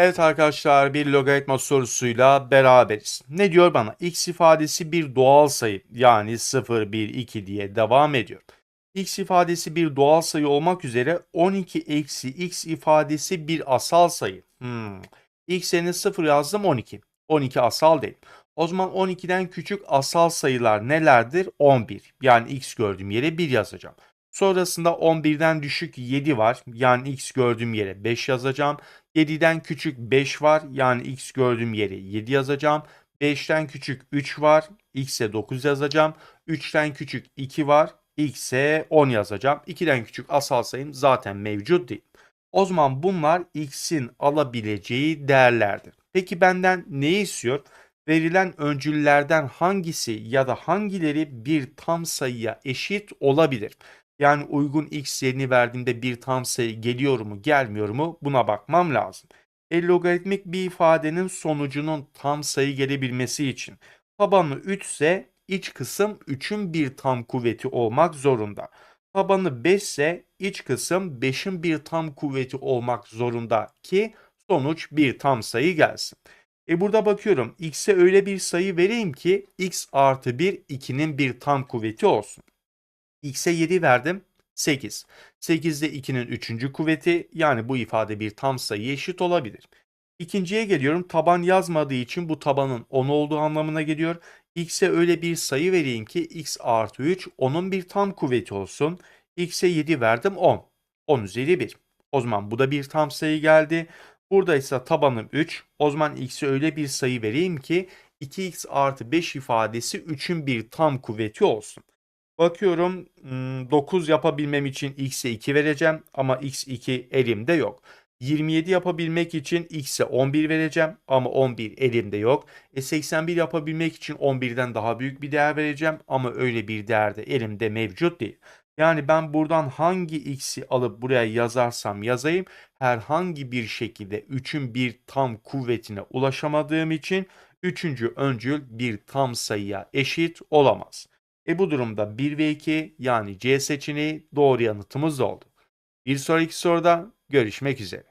Evet arkadaşlar bir logaritma sorusuyla beraberiz. Ne diyor bana? X ifadesi bir doğal sayı yani 0, 1, 2 diye devam ediyor. X ifadesi bir doğal sayı olmak üzere 12 eksi X ifadesi bir asal sayı. Hmm. X yerine 0 yazdım 12. 12 asal değil. O zaman 12'den küçük asal sayılar nelerdir? 11. Yani X gördüğüm yere 1 yazacağım. Sonrasında 11'den düşük 7 var. Yani X gördüğüm yere 5 yazacağım. 7'den küçük 5 var. Yani x gördüğüm yere 7 yazacağım. 5'ten küçük 3 var. x'e 9 yazacağım. 3'ten küçük 2 var. x'e 10 yazacağım. 2'den küçük asal sayım zaten mevcut değil. O zaman bunlar x'in alabileceği değerlerdir. Peki benden ne istiyor? Verilen öncüllerden hangisi ya da hangileri bir tam sayıya eşit olabilir? Yani uygun x yerini verdiğimde bir tam sayı geliyor mu gelmiyor mu buna bakmam lazım. E, logaritmik bir ifadenin sonucunun tam sayı gelebilmesi için tabanı 3 ise iç kısım 3'ün bir tam kuvveti olmak zorunda. Tabanı 5 ise iç kısım 5'in bir tam kuvveti olmak zorunda ki sonuç bir tam sayı gelsin. E burada bakıyorum x'e öyle bir sayı vereyim ki x artı 1 2'nin bir tam kuvveti olsun. X'e 7 verdim. 8. 8 de 2'nin 3. kuvveti yani bu ifade bir tam sayı eşit olabilir. İkinciye geliyorum. Taban yazmadığı için bu tabanın 10 olduğu anlamına geliyor. X'e öyle bir sayı vereyim ki x artı 3 onun bir tam kuvveti olsun. X'e 7 verdim 10. 10 üzeri 1. O zaman bu da bir tam sayı geldi. Burada ise tabanım 3. O zaman x'e öyle bir sayı vereyim ki 2x artı 5 ifadesi 3'ün bir tam kuvveti olsun. Bakıyorum 9 yapabilmem için x'e 2 vereceğim ama x2 elimde yok. 27 yapabilmek için x'e 11 vereceğim ama 11 elimde yok. E 81 yapabilmek için 11'den daha büyük bir değer vereceğim ama öyle bir değer de elimde mevcut değil. Yani ben buradan hangi x'i alıp buraya yazarsam yazayım herhangi bir şekilde 3'ün bir tam kuvvetine ulaşamadığım için 3. öncül bir tam sayıya eşit olamaz. E bu durumda 1 ve 2 yani C seçeneği doğru yanıtımız oldu. Bir sonraki soruda görüşmek üzere.